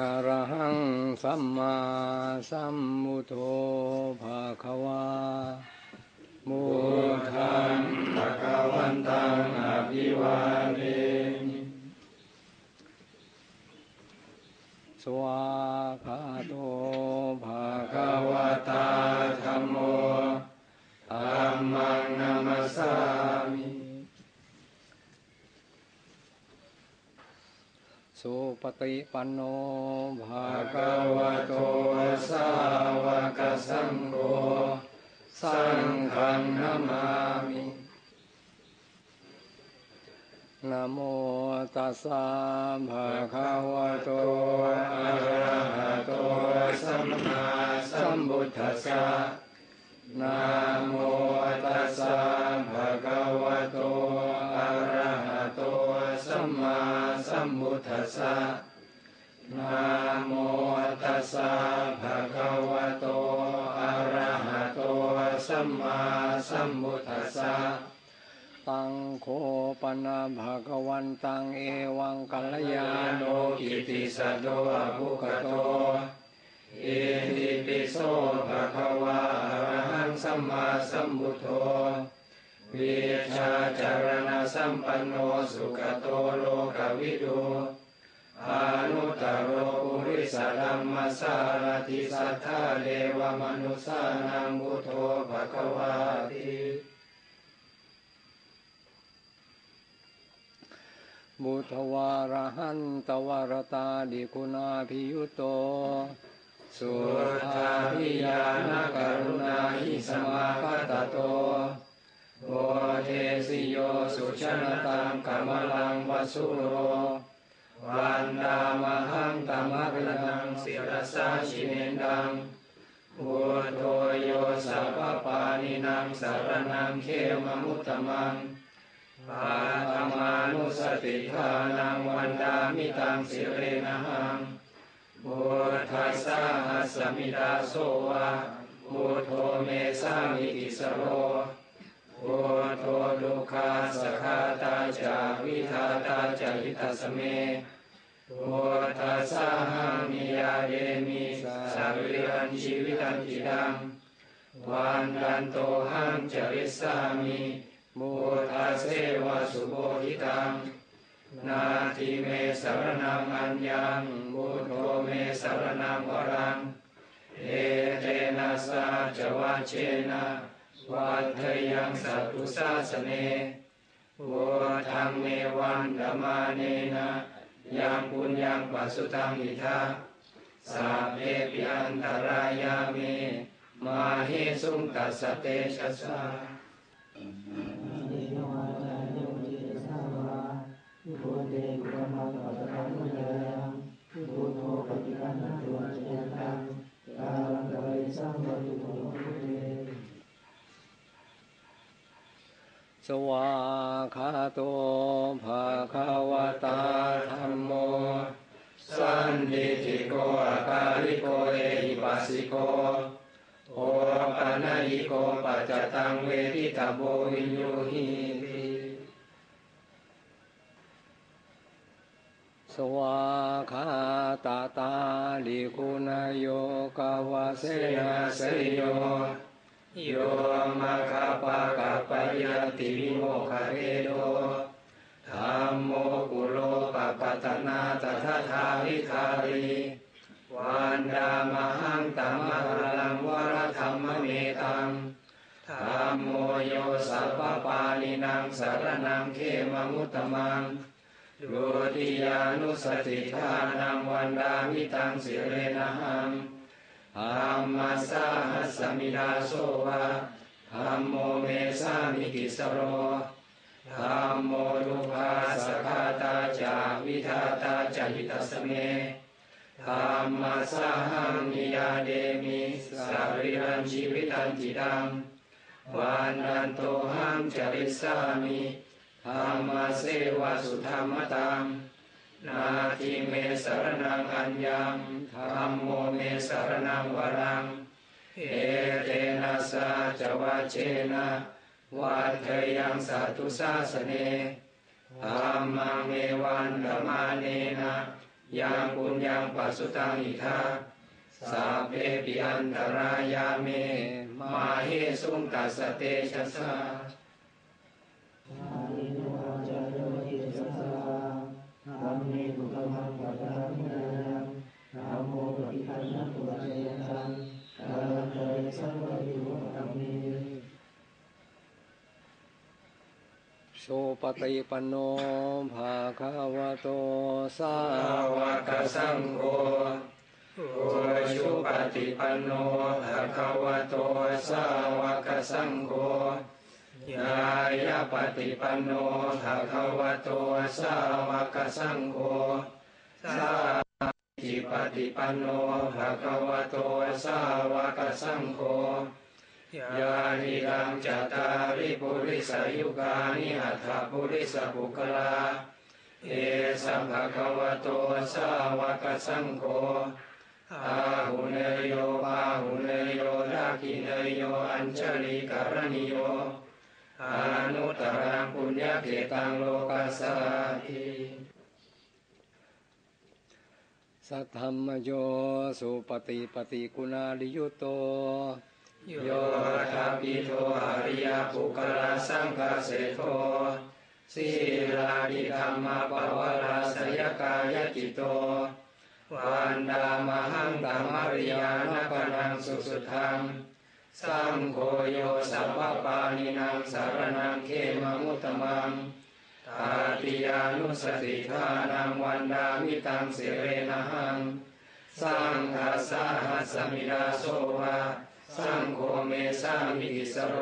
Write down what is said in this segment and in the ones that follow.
อะระหังสัมมาสัมพุทโธภาความุทังภะคะวันตังอภิวาเทมิสวาคาโตภะคะวะตาธัมโมธัมมังนัมสสามิ สุปฏิปันโนภาควะโตสาวกสังโฆสังฆังนามามินะโมตัสสะภะคะวะโตอะระหะโตสัมมาสัมพุทธัสสะนะโมตัสสะภะคะวะ ทัสสะนะโมตัสสะภะคะวะโต อะระหะโต สัมมาสัมพุทธัสสะ ตังโคปนะภะคะวันตังเอวังกัลยาโนกิติสัตโตอะภุคโตอิติปิโสภะคะวะอะระหังสัมมาสัมพุทโธ วิชาจารณสัมปันโนสุขโตโลกวิดูอนุตตโรปุริสธรรมสารติสัทธาเทวมนุสานังพุโธภะคะวาติบุตวารหันตวารตาดิคุณาภิยุโต สุทาพิยานกรุณาหิสมาคตโต โอเทสิโยสุชนตังกมลังวสุโรวันดามหังตมะรินังศิรสาชิเนดังพุทโธโยสัพพปานินังสารนังเขมมุตตมังปาตมานุสติทานังวันดามิตังสิเรนะหังพุทธัสสะหัสสมิดาโสวะพุทโธเมสามิติสโร พุทโธดุขาสคาตาจาวิทาตาจาริตาสเมพุทธัสสะหังมิยาเดมิสัพพิรันชีวิตันติดังวันกันโตหังจริสามิพุทธเสวะสุโบหิตังนาทิเมสารนังอัญญังบุตโธเมสารนังวรังเอเตนะสาจวัเชนะ วัฏยังสัตุสาสเนโอทังเมวันดมาเนนะยังปุญญังปัสสุตังอิทาสาเพปิอันตรายาเมมาเฮสุงตัสเตชะสา พุทเตกุรมังปัสสังมุจยังพุทโธปฏิปันนตุอัจฉริตังกาลังกะเวสังวัตุโตพุทเต ส วาคาโตภาคาวตาธรรมโม สันติทิโกอาคาลิโกเอหิปัสสิโกโอปานายิโกปัจจตังเวทิตาโบวินโยหิติสวาคาตาตาลิคุณโยกาวาเสนาเสยโย โยมาคาปะกะปะยะติวิโมคเรโดธรรมโมกุโลปะปะตนาตถาทาวิคารีวันดามหังตัมมะลังวรธรรมเมตังธรรมโมโยสัพปาลินังสารนังเขมมุตตมังดุติยานุสติทานังวันดามิตังสิเรนะหังธั มมัสสะหัสมิดาโสวะธัมโมเมสามิกิสโรธัมโมทุภาสคาตาจาวิทาตาจาหิตัสเมธัมมัสสะหังนิยาเดมิสัพพิรันชีวิตันติดังวันนันโตหังจริสามิธัมมาเสวะสุธรรมตัง นาทิเมสรนังอัญญังธรรมโมเมสรนังวรังเอเตนะสาจวัชเชนะวัฏยังสัตุสาสเนธรรมังเมวันดมาเนนะยังปุญญังปัสสุตังอิทาสาเพปิอันตรายาเม มาเฮสุงตัสเตชะสาจารย์วิสัสสะธัมเมตุกมังปัตตานิยังนะโมปฏิคันนะตุเจตังกาลังเตสัมปะริ โสปฏิปันโนภาคาวะโตสาวกสังโฆโอชุปฏิปันโนภาคาวะโตสาวกสังโฆยายาปฏิปันโนภาคาวะโตสาวกสังโฆ ทิปฏิปันโนภาคาวะโตสาวกสังโฆยานิรังจตาริปุริสายุกานิอัฏฐปุริสปุคลาเอสัมภะคะวะโตสาวกสังโฆอาหุเนโยปาหุเนโยดาคิเนโยอัญชลิกรณิโยอนุตตรังปุญญเกตังโลกัสสาติ สัทธรรมโยสุปฏิปฏิกุณาลิยุโตโยธาปิโทอริยปุคลาสังกาเสโทสีลาดิธรรมปวาราสยกายจิตโตวันดามหังตัมมริยานปนังสุสุทังสังโฆโยสัพพปานินังสารนังเขมมุตตมัง ตาติยานุสติทานังวันดามิตังสิเรนะหังสังฆาสาหัสมิดาโสวาสังโฆเมสร้างมิติสโร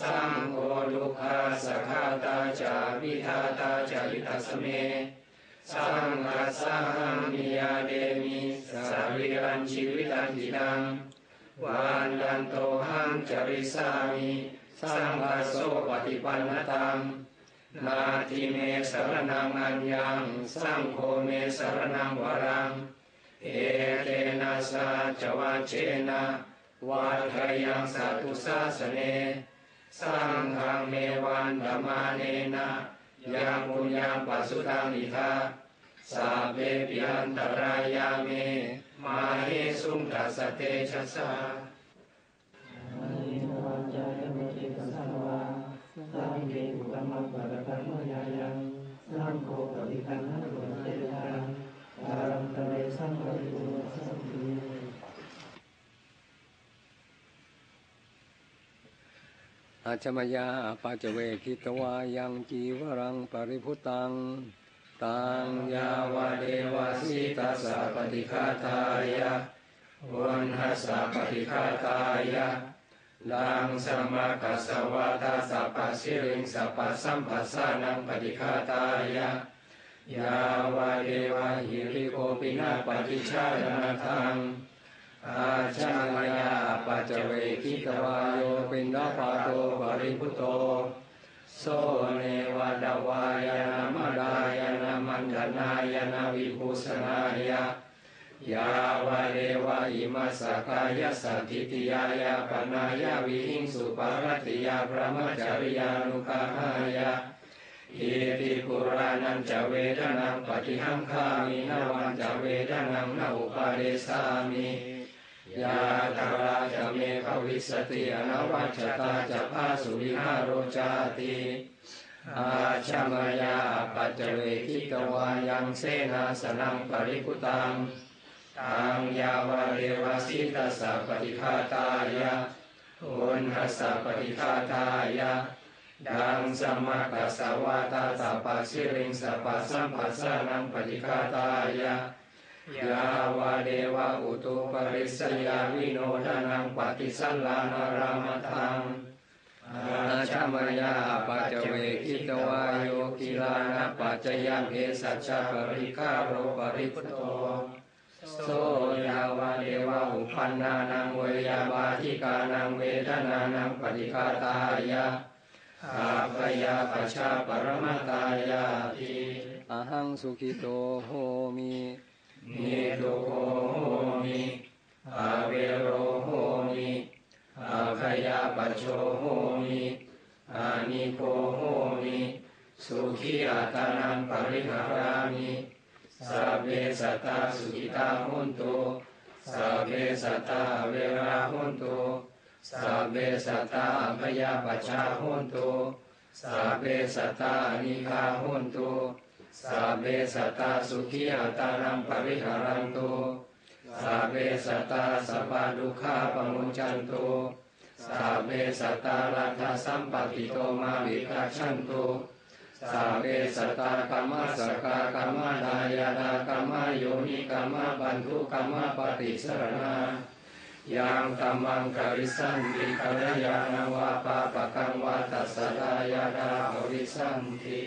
สังโฆลุคาสคาตาจาวิทาตาจาริตัสเมสังฆาสาหังมิยาเดมิสาวิรันชีวิตันตินังวันดันโตหังจริสามิสังฆาโสปฏิปันนตัง นาทิเมสรนังอัญญังสังโฆเมสรนังวรัง เอเตนะสาจวัชเชนะวัฏยังสัตุสาสเนสังฆังเมวันธมาเนนะยังปุญญังปัสสุตังอิทาสาเปปิอันตรายาเมมาเฮสุงตัสสะเตชะสาอานิโนอาจารย์วิสัสสะธัมเมตุกมังปัตตานิยังนะ โมปฏิคันนะตุเจตังกาลังเตสัมปะริโภตัมเมอาชมายาปัจเวคิตวายังจีวรังปริพุตัง ตังยาวเดวาสิตัสสะปฏิฆาทายะวันหัสสะปฏิฆาทายะ ดังสมากัสวะตาสัพพสิริงสัพพสัมปัสสานังปฏิฆาตายะยาวเดวะหิริโกปินาปฏิชาดนาทังอาชายาปัจเวคิตวายโยปินดาปาโตปริพุโตโสเนวะดาวายนามาดายนามันดนายนาวิภูสนายะ ยาวะเดวะอิมาสกายสัตถิติยายาปนายาวิหิงสุปารติยาพระมจริยานุกาหายะอิติปุรานันจะเวทนังปฏิหังคามินาวันจะเวทนังนาอุปาเดสามิยาตาราจะเมภวิสติอนวัชตาจะพาสุวิหารโรจาติอาชมายาปัจเจเวคิตวายังเสนาสนังปริพุตัง ตังยาวเรวสิตัสสะปฏิฆาตายะอุณหัสสะปฏิฆาตายะดังสมมากัสสวาตาสัพพสิริงสัพพสัมปัสสานังปฏิฆาตายะยาวาเดวะอุตุปริสยาวิโนทนังปฏิสัลลานารามทังอาชามยาปัจเวคิตวายโยกิลานะปัจจยเพสัจจปริคาโรปริพุโต โสยาวาเดวะอุปันนานังเวยาบาทิกานังเวทนานังปฏิฆาตายะอาปยาปชาปรมตายาติอหังสุขิโตโหมินิโตโหมิอาเวโรโหมิอาขยาปโชโหมิอานิโคโหมิสุขีอัตานังปริหารามิ สัพเพสัตตาสุขิตาหุนตุสัพเพสัตตาเวราหุนตุสัพเพสัตตาพยาปชาหุนตุสัพเพสัตตานิคาหุนตุสัพเพสัตตาสุขีอัตานังปริหารันตุสัพเพสัตตาสัพพดุขาปมุจันตุสัพเพสัตตาลัทธสัมปติโตมาวิกาชันตุ สัพเพสัตตากรรมสกากรรมดายาดากรรมโยนิกรรมบันทุกรรมปฏิสรณายังธรรมังกริสันติกรยานวาปะปะกังวาตัสสะดายานาภริสันติ